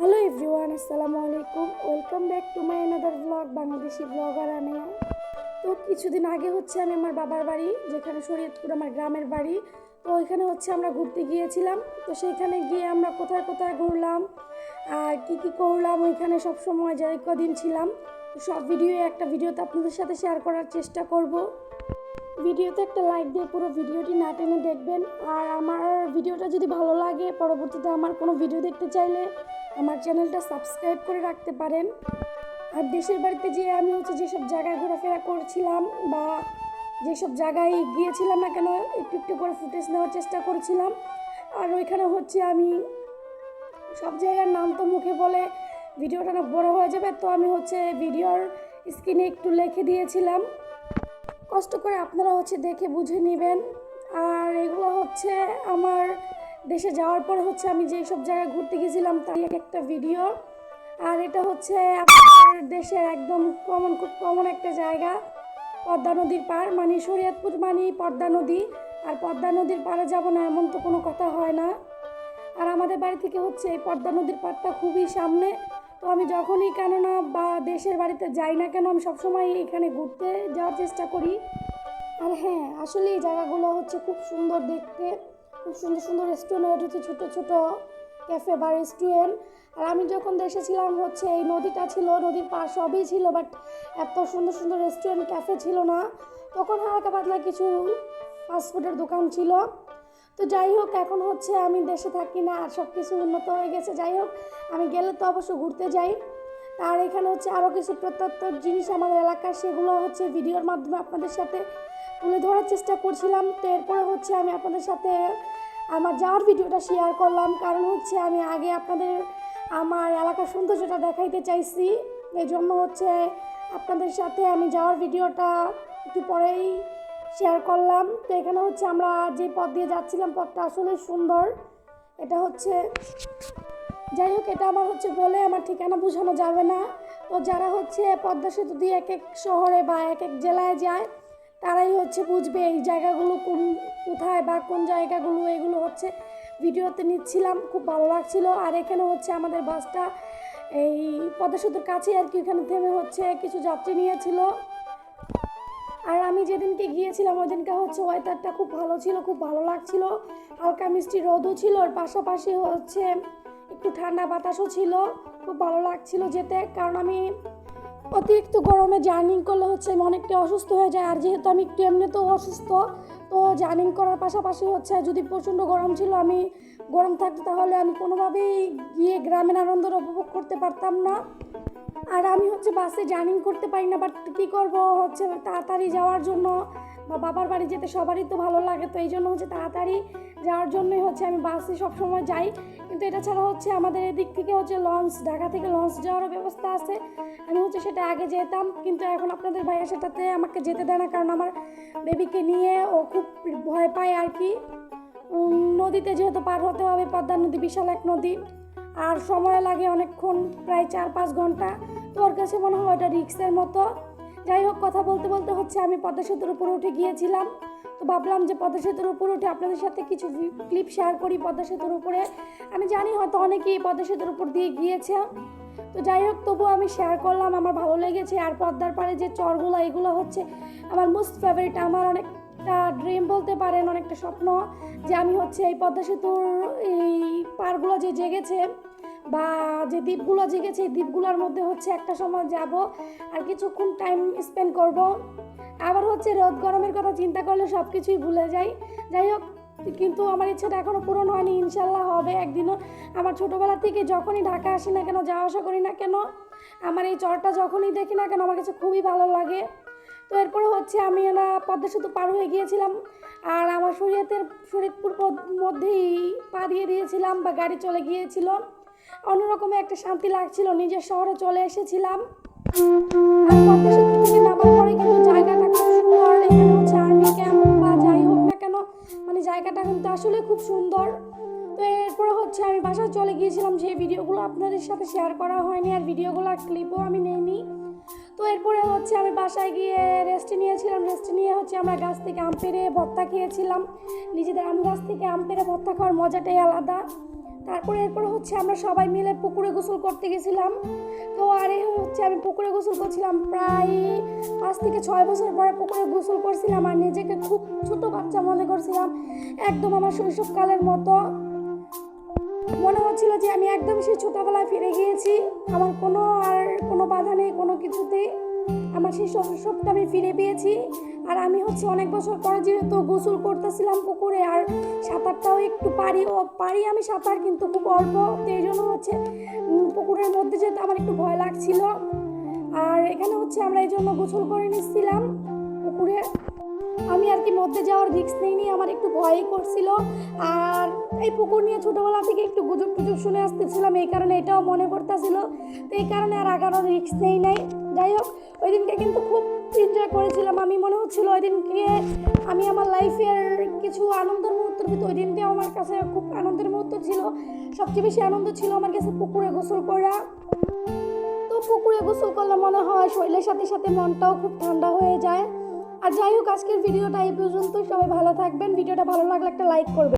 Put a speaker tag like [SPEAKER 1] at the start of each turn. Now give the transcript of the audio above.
[SPEAKER 1] Hello everyone আসসালামু আলাইকুম welcome back to my another blog Bangladeshi blogger Aniya তো কিছুদিন আগে হচ্ছে আমি আমার বাবার বাড়ি, যেখানে শরীয়তপুর আমার গ্রামের বাড়ি, তো ওইখানে হচ্ছে আমরা ঘুরতে গিয়েছিলাম। তো সেইখানে গিয়ে আমরা কোথায় কোথায় ঘুরলাম, আর কি কি করলাম, ওইখানে সব সময় যাই, কদিন ছিলাম। তো সব ভিডিও একটা ভিডিওতে আপনাদের সাথে শেয়ার করার চেষ্টা করব। ভিডিওতে একটা লাইক দিয়ে পুরো ভিডিওটি না টেনে দেখবেন। আর আমার ভিডিওটা যদি ভালো লাগে, পরবর্তীতে আমার কোনো ভিডিও দেখতে চাইলে আমার চ্যানেলটা সাবস্ক্রাইব করে রাখতে পারেন। আর দেশের বাড়িতে যেয়ে আমি হচ্ছে যেসব জায়গায় ঘোরাফেরা করছিলাম বা যেসব জায়গায় গিয়েছিলাম না কেন, একটু একটু করে ফুটেজ নেওয়ার চেষ্টা করছিলাম। আর ওইখানে হচ্ছে আমি সব জায়গার নাম তো মুখে বলে ভিডিওটা অনেক বড় হয়ে যাবে, তো আমি হচ্ছে ভিডিওর স্ক্রিনে একটু লিখে দিয়েছিলাম। কষ্ট করে আপনারা হচ্ছে দেখে বুঝে নেবেন। আর এগুলো হচ্ছে আমার দেশে যাওয়ার পর হচ্ছে আমি যেই সব জায়গায় ঘুরতে গেছিলাম তার একটা ভিডিও। আর এটা হচ্ছে আপনার দেশের একদম কমন খুব কমন একটা জায়গা। পদ্মা নদীর পার মানে শরীয়তপুর মানে পদ্মা নদী। আর পদ্মা নদীর পাড়ে যাব না এমন তো কোনো কথা হয় না। আর আমাদের বাড়ি থেকে হচ্ছে এই পদ্মা নদীর পাড়টা খুবই সামনে। তো আমি যখনই কেননা বা দেশের বাড়িতে যাই না কেন, আমি সবসময় এখানে ঘুরতে যাওয়ার চেষ্টা করি। আর হ্যাঁ আসলে এই জায়গাগুলো হচ্ছে খুব সুন্দর দেখতে। খুব সুন্দর সুন্দর রেস্টুরেন্ট হচ্ছে ছোটো ছোটো ক্যাফে বা রেস্টুরেন্ট আর আমি যখন দেশে ছিলাম, হচ্ছে এই নদীটা ছিল, নদীর পাশ সবই ছিল বাট এত সুন্দর সুন্দর রেস্টুরেন্ট ক্যাফে ছিল না। তখন হালকা পাতলা কিছু ফাস্টফুডের দোকান ছিল। তো যাই হোক, এখন হচ্ছে আমি দেশে থাকি না আর সব কিছু উন্নত হয়ে গেছে। যাই হোক, আমি গেলে তো অবশ্য ঘুরতে যাই। আর এখানে হচ্ছে আরও কিছু প্রত্যন্ত জিনিস আমাদের এলাকার, সেগুলো হচ্ছে ভিডিওর মাধ্যমে আপনাদের সাথে তুলে ধরার চেষ্টা করছিলাম। তো এরপরে হচ্ছে আমি আপনাদের সাথে আমার যাওয়ার ভিডিওটা শেয়ার করলাম। কারণ হচ্ছে আমি আগে আপনাদের, আমার এলাকার সৌন্দর্যটা দেখাইতে চাইছি। এই জন্য হচ্ছে আপনাদের সাথে আমি যাওয়ার ভিডিওটা একটু পরেই শেয়ার করলাম। তো এখানে হচ্ছে আমরা যে পথ দিয়ে যাচ্ছিলাম, পথটা আসলে সুন্দর। এটা হচ্ছে, যাই হোক, এটা আমার হচ্ছে বলে আমার ঠিকানা বোঝানো যাবে না। তো যারা হচ্ছে পদ্মা সেতু দিয়ে এক এক শহরে বা এক এক জেলায় যায়, তারাই হচ্ছে বুঝবে এই জায়গাগুলো কোন, কোথায় বা কোন জায়গাগুলো এগুলো হচ্ছে। ভিডিওতে নিচ্ছিলাম, খুব ভালো লাগছিল। আর এখানে হচ্ছে আমাদের বাসটা এই পদ্মা সেতুর কাছে আর কি, এখানে থেমে হচ্ছে কিছু যাত্রী নিয়েছিল। আর আমি যেদিনকে গিয়েছিলাম ওই দিনকে হচ্ছে ওয়েদারটা খুব ভালো ছিল, খুব ভালো লাগছিল। হালকা মিষ্টি রোদও ছিল, আর পাশাপাশি হচ্ছে একটু ঠান্ডা বাতাসও ছিল, খুব ভালো লাগছিল যেতে। কারণ আমি অতিরিক্ত গরমে জার্নিং করলে হচ্ছে আমি অনেকটা অসুস্থ হয়ে যায় আর যেহেতু আমি একটু এমনিতেও অসুস্থ, তো জার্নিং করার পাশাপাশি হচ্ছে যদি প্রচণ্ড গরম ছিল, আমি গরম থাকতো, তাহলে আমি কোনোভাবেই গিয়ে গ্রামের আনন্দের উপভোগ করতে পারতাম না। আর আমি হচ্ছে বাসে জার্নিং করতে পারি না বাট কী করব হচ্ছে তাড়াতাড়ি যাওয়ার জন্য বা বাবার বাড়ি যেতে সবারই তো ভালো লাগে, তো এই জন্য হচ্ছে তাড়াতাড়ি যাওয়ার জন্যই হচ্ছে আমি বাসে সবসময় যাই। কিন্তু এটা ছাড়া হচ্ছে আমাদের এদিক থেকে হচ্ছে লঞ্চ, ঢাকা থেকে লঞ্চ যাওয়ারও ব্যবস্থা আছে। আমি হচ্ছে সেটা আগে যেতাম, কিন্তু এখন আপনাদের ভাইয়া সেটাতে আমাকে যেতে দেয় না, কারণ আমার বেবিকে নিয়ে ও খুব ভয় পায় আর কি। নদীতে যেহেতু পার হতে হবে, পদ্মা নদী বিশাল এক নদী। আর সময় লাগে অনেকক্ষণ, প্রায় চার পাঁচ ঘণ্টা। তো ওর কাছে মনে হয় ওটা রিক্সের মতো? যাই হোক, কথা বলতে বলতে হচ্ছে আমি পদ্মা সেতুর উপরে উঠে গিয়েছিলাম। তো ভাবলাম যে পদ্মা সেতুর উপরে উঠে আপনাদের সাথে কিছু ক্লিপ শেয়ার করি পদ্মা সেতুর উপরে। আমি জানি হয়তো অনেকেই পদ্মা সেতুর উপর দিয়ে গিয়েছে। তো যাই হোক তবুও আমি শেয়ার করলাম, আমার ভালো লেগেছে। আর পদ্মার পাড়ে যে চরগুলো, এগুলো হচ্ছে আমার মোস্ট ফেভারিট আমার অনেকটা ড্রিম বলতে পারেন, অনেকটা স্বপ্ন যে আমি হচ্ছে এই পদ্মা সেতুর এই পাড়গুলো যে জেগেছে বা যে দ্বীপগুলো জেগেছে, এই দ্বীপগুলোর মধ্যে হচ্ছে একটা সময় যাব আর কিছুক্ষণ টাইম স্পেন্ড করব। আবার হচ্ছে রোদ, গরমের কথা চিন্তা করলে সব কিছুই ভুলে যাই। যাই হোক, কিন্তু আমার ইচ্ছাটা এখনও পূরণ হয়নি, ইনশাল্লাহ হবে একদিনও। আমার ছোটোবেলা থেকে যখনই ঢাকা আসি না কেন, যাওয়া আসা করি না কেন, আমার এই চরটা যখনই দেখি না কেন, আমার কাছে খুবই ভালো লাগে। তো এরপরে হচ্ছে আমি না পদ্মা সেতু পার হয়ে গিয়েছিলাম আর আমার শরীয়তের শরীরপুর মধ্যেই পা দিয়ে দিয়েছিলাম বা গাড়ি চলে গিয়েছিল। অন্যরকম একটা শান্তি লাগছিল, নিজের শহরে চলে এসেছিলাম। আর কিন্তু জায়গাটা যাই হোক না কেন মানে জায়গাটা কিন্তু আসলে খুব সুন্দর। তো এরপরে হচ্ছে আমি বাসায় চলে গিয়েছিলাম, যে ভিডিওগুলো আপনাদের সাথে শেয়ার করা হয়নি আর ভিডিওগুলো ক্লিপও আমি নেইনি। তো এরপরে হচ্ছে আমি বাসায় গিয়ে রেস্ট নিয়েছিলাম রেস্ট নিয়ে হচ্ছে আমরা গাছ থেকে আম পেরে ভর্তা খেয়েছিলাম। নিজেদের আম গাছ থেকে আম পেরে ভর্তা খাওয়ার মজাটাই আলাদা। তারপরে এরপরে হচ্ছে আমরা সবাই মিলে পুকুরে গোসল করতে গেছিলাম। তো আর হচ্ছে আমি পুকুরে গোসল করছিলাম প্রায় পাঁচ থেকে ছয় বছর পরে পুকুরে গোসল করছিলাম আর নিজেকে খুব ছোট বাচ্চা মনে করছিলাম। একদম আমার শৈশবকালের মতো। মনে হচ্ছিল যে আমি একদম সেই ছোটোবেলায় ফিরে গিয়েছি। আমার কোনো আর কোনো বাধা নেই, কোনো কিছুতেই। আমার সেই শৈশবটা আমি ফিরে পেয়েছি। আর আমি হচ্ছে অনেক বছর পরে যেহেতু গোসল করতেছিলাম পুকুরে, আর সাঁতারটাও একটু পারি, ও পারি আমি সাঁতার, কিন্তু খুব অল্প। এই জন্য হচ্ছে পুকুরের মধ্যে যেতে আমার একটু ভয় লাগছিল। আর এখানে হচ্ছে আমরা এই জন্য গোসল করে নিচ্ছিলাম পুকুরে। আমি আর কি মধ্যে যাওয়ার রিস্ক নেইনি, আমার একটু ভয়ই করছিল। আর এই পুকুর নিয়ে ছোটোবেলা থেকে একটু গুজব টুজব শুনে আসতেছিলাম, এই কারণে এটাও মনে পড়তেছিল। তো এই কারণে আর আগানোর রিস্ক নেই নাই। যাই হোক, ওই দিনকে কিন্তু খুব এনজয় করেছিলাম। আমি মনে হচ্ছিল ওই দিনকে আমি আমার লাইফের কিছু আনন্দের মুহূর্তের ভিতরে, ওই দিনটা আমার কাছে খুব আনন্দের মুহূর্ত ছিল। সবচেয়ে বেশি আনন্দ ছিল আমার কাছে পুকুরে গোসল করা। তো পুকুরে গোসল করলে মনে হয় শরীরের সাথে সাথে মনটাও খুব ঠান্ডা হয়ে যায়। আর যাই হোক, আজকের ভিডিওটা এই পর্যন্ত সবাই ভালো থাকবেন। ভিডিওটা ভালো লাগলে একটা লাইক করবেন।